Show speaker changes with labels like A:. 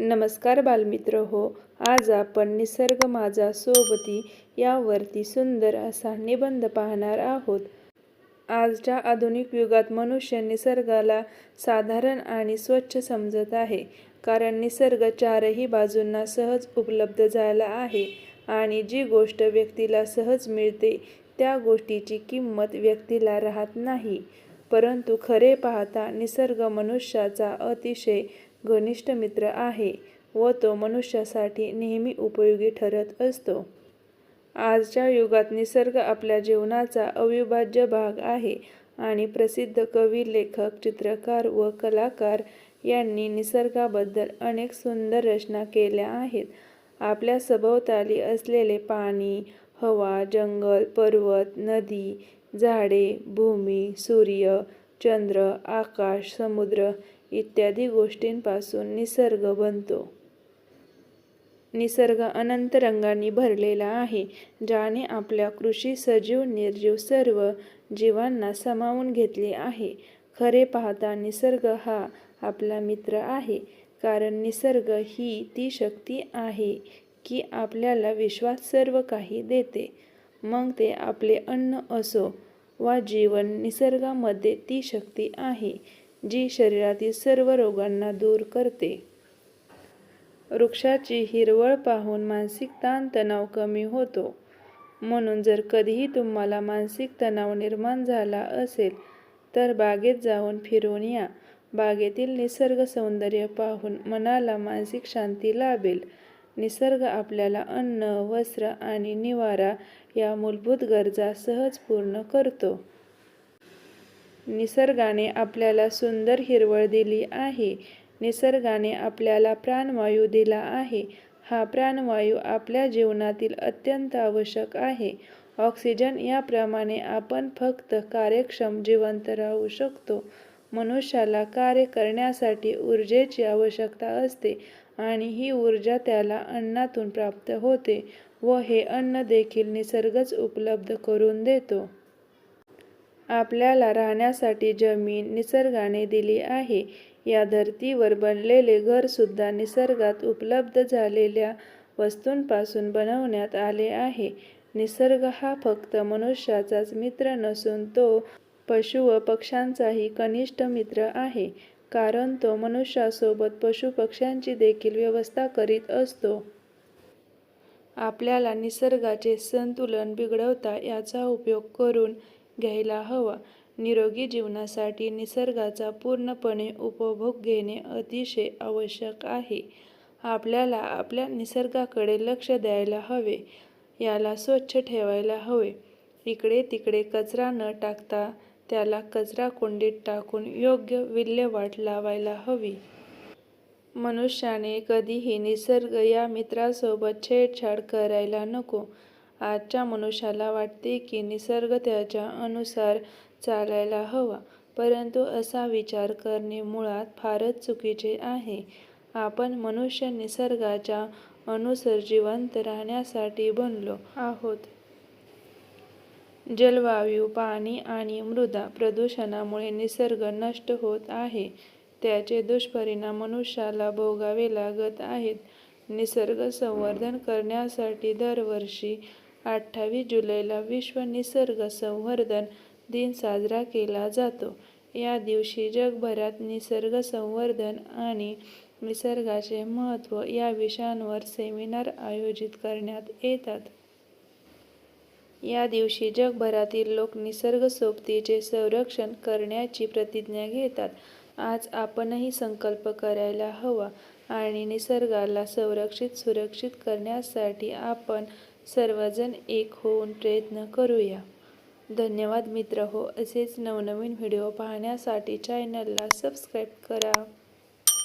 A: नमस्कार बालमित्र हो आज आपण निसर्ग माझा सोबती यावरती सुंदर असा निबंध पाहणार आहोत. आजच्या आधुनिक युगात मनुष्य निसर्गाला साधारण आणि स्वच्छ समजत आहे कारण निसर्ग चारही बाजूंना सहज उपलब्ध झाला आहे आणि जी गोष्ट व्यक्तीला सहज मिळते त्या गोष्टीची किंमत व्यक्तीला राहत नाही. परंतु खरे पाहता निसर्ग मनुष्याचा अतिशय घनिष्ठ मित्र आहे व तो मनुष्यासाठी नेहमी उपयोगी ठरत असतो. आजच्या युगात निसर्ग आपल्या जीवनाचा अविभाज्य भाग आहे आणि प्रसिद्ध कवी लेखक चित्रकार व कलाकार यांनी निसर्गाबद्दल अनेक सुंदर रचना केल्या आहेत. आपल्या सभोवताली असलेले पाणी हवा जंगल पर्वत नदी झाडे भूमी सूर्य चंद्र आकाश समुद्र इत्यादी गोष्टींपासून निसर्ग बनतो. निसर्ग अनंत रंगांनी भरलेला आहे ज्याने आपल्या कृषी सजीव निर्जीव सर्व जीवांना सामावून घेतले आहे. खरे पाहता निसर्ग हा आपला मित्र आहे कारण निसर्ग ही ती शक्ती आहे की आपल्याला विश्वास सर्व काही देते. मग ते आपले अन्न असो वा जीवन निसर्गामध्ये ती शक्ती आहे. जी शरीरातील सर्व रोगांना दूर करते. वृक्षाची हिरवळ पाहून मानसिक ताणतणाव कमी होतो. म्हणून जर कधीही तुम्हाला मानसिक तणाव निर्माण झाला असेल तर बागेत जाऊन फिरून या. बागेतील निसर्ग सौंदर्य पाहून मनाला मानसिक शांती लाभेल. निसर्ग आपल्याला अन्न वस्त्र आणि निवारा या मूलभूत गरजा सहज पूर्ण करतो. निसर्गाने आपल्याला सुंदर हिरवळ दिली आहे. निसर्गाने आपल्याला प्राणवायू दिला आहे. हा प्राणवायू आपल्या जीवनातील अत्यंत आवश्यक आहे. ऑक्सिजन याप्रमाणे आपण फक्त कार्यक्षम जिवंत राहू शकतो. मनुष्याला कार्य करण्यासाठी ऊर्जेची आवश्यकता असते आणि ही ऊर्जा त्याला अन्नातून प्राप्त होते व हे अन्न देखील निसर्गच उपलब्ध करून देतो. आपल्याला राहण्यासाठी जमीन निसर्गाने दिली आहे. या धर्तीवर बनलेले घरसुद्धा निसर्गात उपलब्ध झालेल्या वस्तूंपासून बनवण्यात आले आहे. निसर्ग हा फक्त मनुष्याचाच मित्र नसून तो पशु व पक्ष्यांचाही कनिष्ठ मित्र आहे. कारण तो मनुष्यासोबत पशुपक्ष्यांची देखील व्यवस्था करीत असतो. आपल्याला निसर्गाचे संतुलन बिघडवता याचा उपयोग करून घ्यायला हवा. निरोगी जीवनासाठी निसर्गाचा पूर्णपणे उपभोग घेणे अतिशय आवश्यक आहे. आपल्याला आपल्या निसर्गाकडे लक्ष द्यायला हवे याला स्वच्छ ठेवायला हवे. इकडे तिकडे कचरा न टाकता त्याला कचरा कुंडीत टाकून योग्य विल्हेवाट लावायला हवी. मनुष्याने कधीही निसर्ग या मित्रासोबत छेडछाड करायला नको. आजच्या मनुष्याला वाटते की निसर्ग त्याच्या अनुसार चालायला हवा परंतु असा विचार करणे मुळात फारच चुकीचे आहे. आपण मनुष्य निसर्गाच्या अनुसार जिवंत राहण्यासाठी बनलो आहोत. जलवायू पाणी आणि मृदा प्रदूषणामुळे निसर्ग नष्ट होत आहे. त्याचे दुष्परिणाम मनुष्याला भोगावे लागत आहेत. निसर्ग संवर्धन करण्यासाठी दरवर्षी अठ्ठावीस जुलैला विश्व निसर्ग संवर्धन दिन साजरा केला जातो. या दिवशी जगभरात निसर्ग संवर्धन आणि निसर्गाचे महत्त्व या विषयांवर सेमिनार आयोजित करण्यात येतात. या दिवशी जगभरातील लोक निसर्ग सोबतीचे संरक्षण करण्याची प्रतिज्ञा घेतात. आज आपणही संकल्प करायला हवा आणि निसर्गाला संरक्षित सुरक्षित करण्यासाठी आपण सर्वजण एक होऊन प्रयत्न करूया. धन्यवाद मित्र हो असेच नवनवीन व्हिडिओ पाहण्यासाठी चॅनलला सबस्क्राईब करा.